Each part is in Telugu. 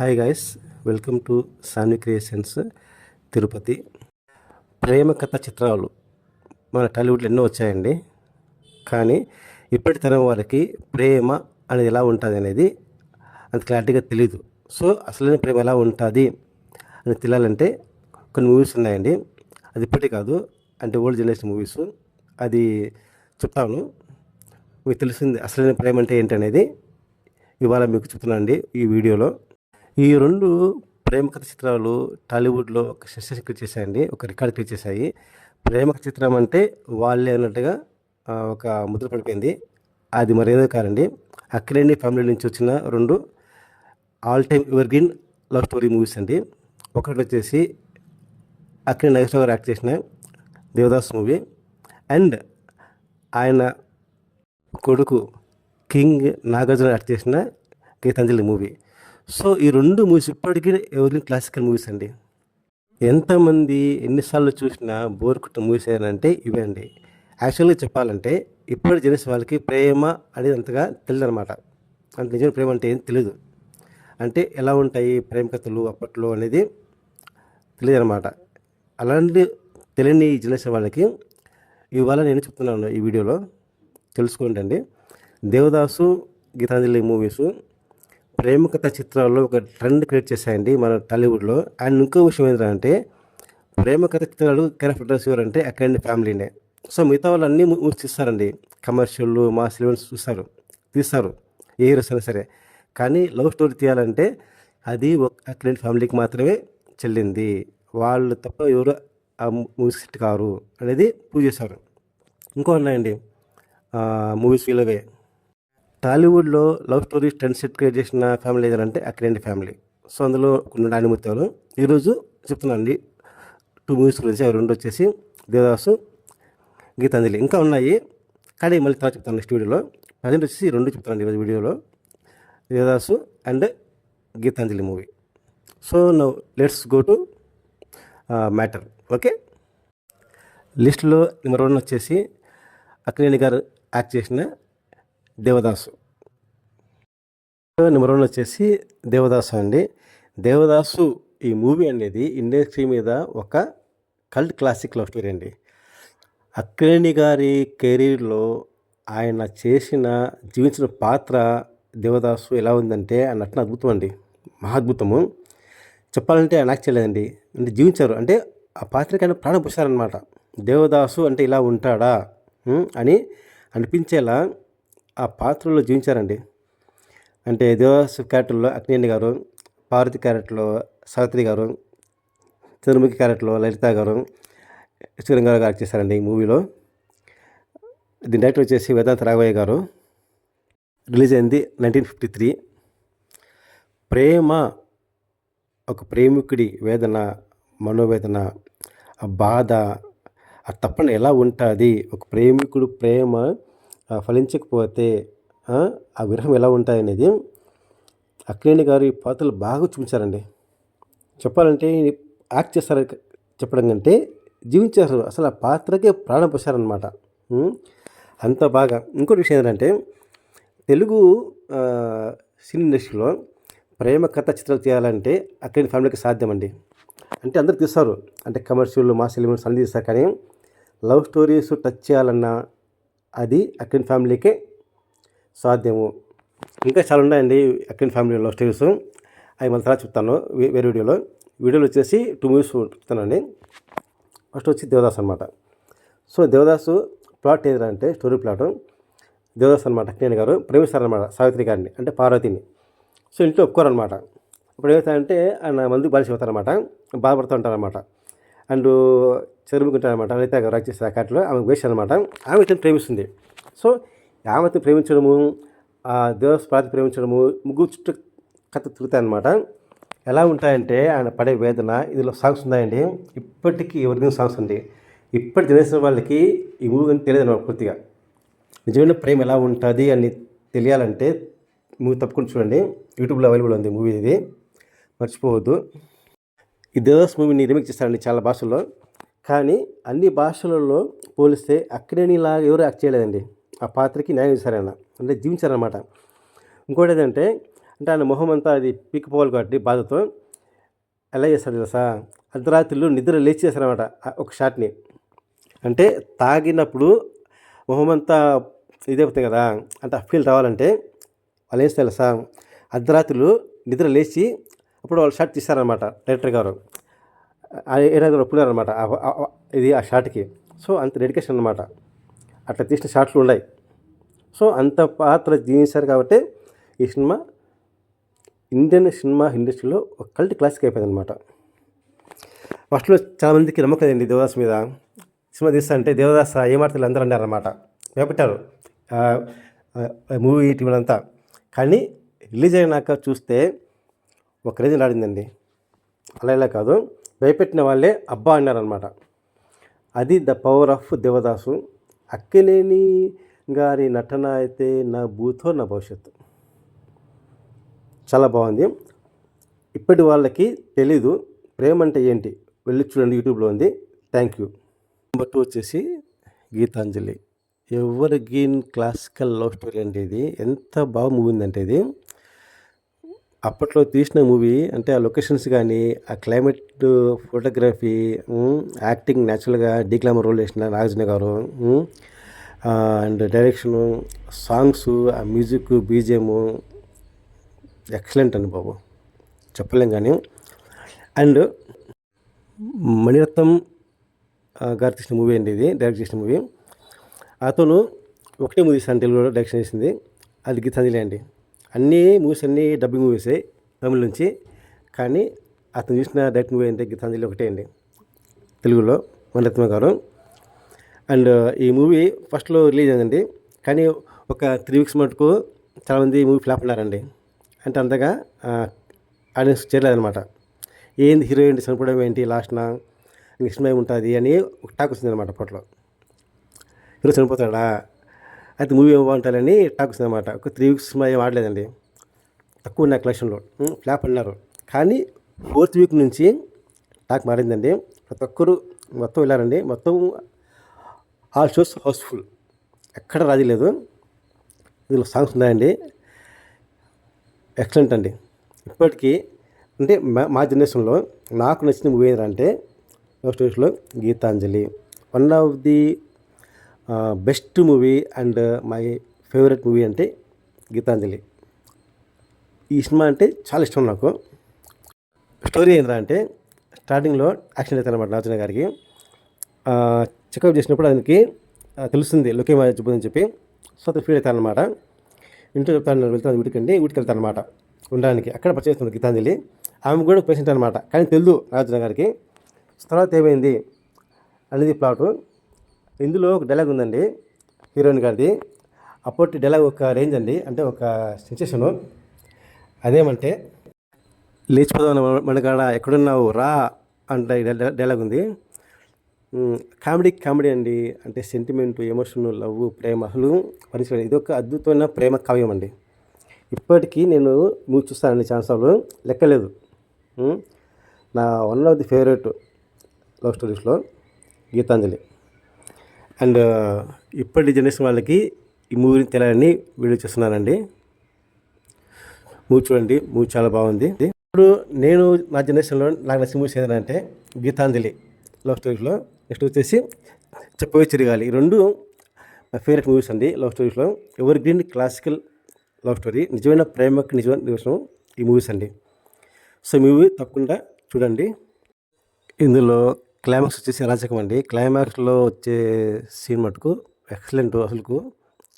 Hi guys welcome to Sanvi creations Tirupati ప్రేమ కథ చిత్రాలు మన టాలీవుడ్లో ఎన్నో వచ్చాయండి. కానీ ఇప్పటి తరం వారికి ప్రేమ అనేది ఎలా ఉంటుంది అనేది అంత క్లారిటీగా తెలియదు సో అసలైన ప్రేమ ఎలా ఉంటుంది అని తెలియాలంటే కొన్ని మూవీస్ ఉన్నాయండి. అది ఇప్పటి కాదు అంటే ఓల్డ్ జనరేషన్ మూవీస్ అది చెప్తాను. మీకు తెలిసింది అసలైన ప్రేమ అంటే ఏంటనేది ఇవాళ మీకు చెప్తున్నానండి ఈ వీడియోలో. ఈ రెండు ప్రేమ కథ చిత్రాలు టాలీవుడ్లో ఒక సెషన్ క్రియేట్ చేశాయండి ఒక రికార్డ్ క్రియేట్ చేశాయి. ప్రేమ కథ చిత్రం అంటే వాళ్ళే అన్నట్టుగా ఒక ముద్ర పడిపోయింది. అది మరేదో కారండి అక్కినేని ఫ్యామిలీ నుంచి వచ్చిన రెండు all time evergreen love story movies అండి. ఒకటి వచ్చేసి అక్కినేని నాగేశ్వర గారు యాక్ట్ చేసిన దేవదాస్ మూవీ. అండ్ ఆయన కొడుకు కింగ్ నాగార్జున యాక్ట్ చేసిన గీతాంజలి మూవీ. సో ఈ రెండు మూవీస్ ఇప్పటికీ ఎవరిని క్లాసికల్ మూవీస్ అండి? ఎంతమంది ఎన్నిసార్లు చూసినా బోర్ కుట్టిన మూవీస్ ఏంటంటే ఇవే అండి. యాక్చువల్గా చెప్పాలంటే ఇప్పటి జనరేషన్ వాళ్ళకి ప్రేమ అనేది అంతగా తెలియదు అనమాట అంటే నిజమైన ప్రేమ అంటే ఏం తెలియదు అంటే ఎలా ఉంటాయి ప్రేమ కథలు అప్పట్లో అనేది తెలియదు అనమాట అలాంటి తెలియని ఈ జనరేషన్ వాళ్ళకి ఇవాళ నేను చెప్తున్నాను ఈ వీడియోలో. తెలుసుకోండి అండి. దేవదాసు గీతాంజలి మూవీస్ ప్రేమ కథ చిత్రాల్లో ఒక ట్రెండ్ క్రియేట్ చేశాయండి మన టాలీవుడ్లో. అండ్ ఇంకో విషయం ఏంటంటే ప్రేమ కథ చిత్రాలు క్యారెక్టర్స్ ఎవరంటే అక్కడి ఫ్యామిలీనే. సో మిగతా వాళ్ళు అన్ని మూవీస్ తీస్తారండి కమర్షియల్ మా ఈవెంట్స్ చూస్తారు తీస్తారు ఏ హీరోస్ అయినా సరే. కానీ లవ్ స్టోరీ తీయాలంటే అది ఒక అక్కడి ఫ్యామిలీకి మాత్రమే చెల్లింది. వాళ్ళు తప్ప ఎవరు ఆ మూవీస్ సెట్ కారు అనేది ప్రూవ్ చేశారు. ఇంకో ఉన్నాయండి మూవీస్ వీళ్ళవే టాలీవుడ్లో love stories trend set create చేసిన ఫ్యామిలీ ఏదంటే అక్కినేని ఫ్యామిలీ. సో అందులో కొన్ని నాణ్యమూర్తాలు ఈరోజు చెప్తున్నానండి. టూ మూవీస్ గురించి అవి రెండు వచ్చేసి దేవదాసు గీతాంజలి. ఇంకా ఉన్నాయి. కానీ మళ్ళీ తర్వాత చెప్తాను నెక్స్ట్ వీడియోలో. ప్రజెంట్ వచ్చేసి రెండు చెప్తాను ఈరోజు వీడియోలో. Devadasu and Geetanjali movie. So now let's go to matter. Okay? లిస్టులో నెంబర్ వన్ వచ్చేసి అక్కినేని గారు యాక్ట్ చేసిన దేవదాసు. నెంబర్ వన్ వచ్చేసి దేవదాసు అండి. దేవదాసు ఈ మూవీ అనేది ఇండస్ట్రీ మీద ఒక కల్ట్ క్లాసిక్ లవ్ స్టోరీ అండి. అక్రేణి గారి కెరీర్లో ఆయన చేసిన జీవించిన పాత్ర దేవదాసు ఎలా ఉందంటే ఆ నటన అద్భుతం అండి. మహాద్భుతము చెప్పాలంటే ఆయన యాక్ట్ చేయలేదండి. అంటే జీవించారు. అంటే ఆ పాత్రకి ఆయన ప్రాణం దేవదాసు అంటే ఇలా ఉంటాడా? అని అనిపించేలా ఆ పాత్రలో జీవించారండి. అంటే దేవదాసు క్యారెక్టర్లో అక్నేని గారు పార్వతి క్యారెక్టర్లో సావిత్రి గారు చంద్రముఖి క్యారెక్టర్లో లలిత గారు శ్రీరంగ గారు యాక్ట్ చేశారండి ఈ మూవీలో. దీని డైరెక్టర్ వచ్చేసి వేదాంత రాఘవయ్య గారు. రిలీజ్ అయింది నైన్టీన్ ఫిఫ్టీ త్రీ. ప్రేమ ఒక ప్రేమికుడి వేదన మనోవేదన ఆ బాధ ఆ తప్పన ఎలా ఉంటుంది? ఒక ప్రేమికుడు ప్రేమ ఫలించకపోతే ఆ, విరహం ఎలా ఉంటాయనేది అనేది అక్కినేని గారు ఈ పాత్రలు బాగా చూపించారండి. చెప్పాలంటే యాక్ట్ చేస్తారు చెప్పడం కంటే జీవించారు. అసలు ఆ పాత్రకే ప్రాణం పోసారనమాట అంత బాగా. ఇంకోటి విషయం ఏంటంటే తెలుగు సినీ ఇండస్ట్రీలో ప్రేమ కథ చిత్రాలు తీయాలంటే అక్కడి ఫ్యామిలీకి సాధ్యం అండి అంటే అందరు తీస్తారు. అంటే కమర్షియల్ మాస్ ఎలిమెంట్స్ అన్నీ తీస్తారు కానీ లవ్ స్టోరీస్ టచ్ చేయాలన్నా అది అక్కడి ఫ్యామిలీకే సాధ్యము. ఇంకా చాలా ఉన్నాయండి అక్కడి ఫ్యామిలీ లవ్ స్టోరీస్. అవి మళ్ళీ తర్వాత చెప్తాను వే- వేరే వీడియోలో. వీడియోలో వచ్చేసి టూ మూవీస్ చెప్తానండి. ఫస్ట్ వచ్చి దేవదాస్ అనమాట సో దేవదాసు ప్లాట్ ఏదంటే స్టోరీ ప్లాట్. దేవదాస్ అనమాట అక్కినేని గారు. ప్రేమిస్తారనమాట సావిత్రి గారిని అంటే పార్వతిని. సో ఇంట్లో ఒప్పుకోరనమాట ఇప్పుడు ఏమవుతారంటే ఆయన మందుకు బానిస అవుతారనమాట బాధపడుతూ ఉంటారనమాట అండ్ చెరుముకుంటారనమాట లలిత గారు యాక్ట్ ఆ కాట్లో ఆమె వేసి అనమాట ఆమె ఇతను ప్రేమిస్తుంది. సో ఆమెతో ప్రేమించడము దేవస్పాతి ప్రేమించడము ముగ్గురు చుట్టూ కథ తిరుగుతాయన్నమాట. ఎలా ఉంటాయంటే ఆయన పడే వేదన ఇందులో సాంగ్స్ ఉన్నాయండి. ఇప్పటికీ ఎవరికైనా సాంగ్స్ అండి? ఇప్పటి జనరేషన్ వాళ్ళకి ఈ మూవీ అని తెలియదు అనమాట పూర్తిగా. నిజమైన ప్రేమ ఎలా ఉంటుంది అని తెలియాలంటే మూవీ తప్పకుండా చూడండి. యూట్యూబ్లో అవైలబుల్ ఉంది మూవీ ఇది. మర్చిపోవద్దు. ఈ దేవదాస్ మూవీని రిమేక్ చేస్తారండి చాలా భాషల్లో. కానీ అన్ని భాషలలో పోలిస్తే అక్కడేనిలాగా ఎవరు యాక్ట్ చేయలేదండి. ఆ పాత్రకి న్యాయం చేశారన్న. అంటే జీవించారనమాట ఇంకోటి ఏంటంటే అంటే ఆయన మొహం అంతా అది పీకపోవాలి కాబట్టి బాధతో ఎలా చేస్తాడు తెలుసా? అర్ధరాత్రులు నిద్ర లేచి చేస్తారనమాట ఒక షాట్ని అంటే తాగినప్పుడు మొహం అంతా ఇదైపోతుంది కదా? అంటే ఆ ఫీల్ రావాలంటే వాళ్ళు ఏం తెలుసా? అర్ధరాత్రులు నిద్ర లేచి అప్పుడు వాళ్ళు షర్ట్ తీస్తారనమాట డైరెక్టర్ గారు. ఏడాది ఒప్పుకున్నారనమాట ఇది ఆ షార్ట్కి సో అంత డెడికేషన్ అనమాట అట్లా తీసిన షార్ట్లు ఉన్నాయి. సో అంత పాత్ర జీవించారు కాబట్టి ఈ సినిమా ఇండియన్ సినిమా ఇండస్ట్రీలో ఒక కల్ట్ క్లాసిక్ అయిపోయింది అనమాట ఫస్ట్లో చాలామందికి నమ్మకం లేదండి దేవదాస్ మీద. సినిమా తీస్తా అంటే దేవదాస్ ఏమాడతారు అందరూ అన్నారనమాట భయపెట్టారు. మూవీ టీవీలంతా. కానీ రిలీజ్ అయినాక చూస్తే ఒక రేంజ్ ఆడిందండి అలా ఇలా కాదు. భయపెట్టిన వాళ్ళే అబ్బా అన్నారనమాట అది the power of Devadasu. Akkineni గారి నటన అయితే నా భూతో నా భవిష్యత్తు. చాలా బాగుంది. ఇప్పటి వాళ్ళకి తెలీదు. ప్రేమ అంటే ఏంటి? వెళ్ళి చూడండి యూట్యూబ్లో ఉంది. Thank you. నెంబర్ టూ వచ్చేసి గీతాంజలి. ఎవరి గీన్ క్లాసికల్ లవ్ స్టోరీ అంటే ఇది? ఎంత బాగా మూవీ ఉందంటే ఇది. అప్పట్లో తీసిన మూవీ అంటే ఆ లొకేషన్స్ కానీ ఆ క్లైమేట్ ఫోటోగ్రఫీ యాక్టింగ్ న్యాచురల్గా డీక్లామర్ రోల్ వేసిన నాగార్జున గారు అండ్ డైరెక్షను సాంగ్స్ ఆ మ్యూజిక్ బీజిఎము ఎక్సలెంట్ అండి బాబు. చెప్పలేం కానీ. అండ్ మణిరత్నం గారు తీసిన మూవీ అండి ఇది డైరెక్ట్ చేసిన మూవీ. అతను ఒకటే మూవీస్ అని తెలుగులో డైరెక్షన్ చేసింది అది గీతాంజలి అండి. అన్నీ మూవీస్ అన్నీ డబ్బింగ్ మూవీసే తమిళ నుంచి. కానీ అతను చూసిన డైరెక్ట్ మూవీ అంటే గీతాంజలి ఒకటే అండి. తెలుగులో మణిరత్నం గారు. అండ్ ఈ మూవీ ఫస్ట్లో రిలీజ్ అయిందండి. కానీ ఒక త్రీ వీక్స్ మటుకు చాలామంది మూవీ ఫ్లాప్ ఉన్నారండి అంటే అంతగా ఆడియన్స్ చేరలేదనమాట ఏంది హీరోయిన్ చనిపోవడం ఏంటి? లాస్ట్న నెక్స్ట్ ఉంటుంది అని ఒక టాక్ వచ్చింది అనమాట అప్పట్లో. హీరో చనిపోతాడా? అయితే మూవీ ఏం బాగుంటారని టాక్స్ అనమాట ఒక త్రీ వీక్స్ ఏం ఆడలేదండి. తక్కువ ఉన్నాయి కలెక్షన్లో. ఫ్లాప్ అన్నారు. కానీ ఫోర్త్ వీక్ నుంచి టాక్ మారిందండి. ప్రతి ఒక్కరు మొత్తం వెళ్ళారండి. మొత్తం ఆల్ షోస్ హౌస్ఫుల్. ఎక్కడ రాజీ లేదు. ఇందులో సాంగ్స్ ఉన్నాయండి. ఎక్సలెంట్ అండి. ఇప్పటికీ అంటే మా జనరేషన్లో నాకు నచ్చిన మూవీ ఏంటంటే love స్టోరీస్లో Geetanjali. One of the best movie and my favourite movie అంటే గీతాంజలి. ఈ సినిమా అంటే చాలా ఇష్టం నాకు. స్టోరీ ఏంటంటే స్టార్టింగ్లో యాక్షన్ అవుతుంది అనమాట నాచన గారికి. చెకప్ చేసినప్పుడు ఆయనకి తెలుస్తుంది లొకేమా చెప్పుదని చెప్పి సో అతను ఫీల్ అవుతాను అనమాట ఇంట్లో చెప్తాను వెళ్తాను వీటికండి వీటికి వెళ్తాను అనమాట ఉండడానికి అక్కడ పరిచయిస్తుంది గీతాంజలి. ఆమె కూడా పేషెంట్ అనమాట కానీ తెలుదు నాగార్జున గారికి. తర్వాత ఏమైంది? అనేది ప్లాటు ఇందులో ఒక డైలాగ్ ఉందండి హీరోయిన్ గారిది. అప్పటి డైలాగ్ ఒక రేంజ్ అండి అంటే ఒక సెన్సేషను అదేమంటే లేచిపోదాం మనకాడ ఎక్కడున్నావు? రా అంటే డైలాగ్ ఉంది. కామెడీ కామెడీ అండి. అంటే సెంటిమెంట్ ఎమోషన్ లవ్ ప్రేమ అసలు పరిచయం ఇది ఒక అద్భుతమైన ప్రేమ కావ్యం అండి. ఇప్పటికీ నేను మూవీ చూస్తానండి ఛాన్సాలు లెక్కలేదు. నా one of the favourite love స్టోరీస్లో Gitanjali. And ఇప్పటి జనరేషన్ వాళ్ళకి ఈ మూవీని తెలియాలని వీడియో చేస్తున్నానండి. మూవీ చూడండి మూవీ చాలా బాగుంది. ఇప్పుడు నేను నా జనరేషన్లో నాకు నచ్చిన మూవీస్ ఏంటంటే గీతాంజలి లవ్ స్టోరీస్లో. నెక్స్ట్ వచ్చేసి చెప్పవే చిరగాలి. ఈ రెండు నా ఫేవరెట్ మూవీస్ అండి లవ్ స్టోరీస్లో. Evergreen classical love story నిజమైన ప్రేమకు నిజమైన నిమిషం ఈ మూవీస్ అండి. సో మూవీ తప్పకుండా చూడండి. ఇందులో క్లైమాక్స్ వచ్చేసి అరాచకం అండి క్లైమాక్స్లో వచ్చే సీన్ మటుకు ఎక్సలెంట్ అసలుకు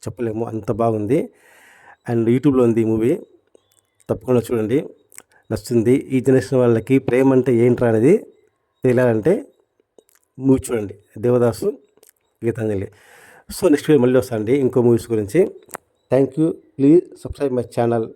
చెప్పలేము. అంత బాగుంది. అండ్ యూట్యూబ్లో ఉంది ఈ మూవీ. తప్పకుండా చూడండి. నచ్చుతుంది. ఈ జనరేషన్ వాళ్ళకి ప్రేమ అంటే ఏంట్రా అనేది తెలియాలంటే మూవీ చూడండి. Devadasu Geetanjali. So next video మళ్ళీ వస్తానండి. ఇంకో మూవీస్ గురించి. Thank you. Please subscribe my channel.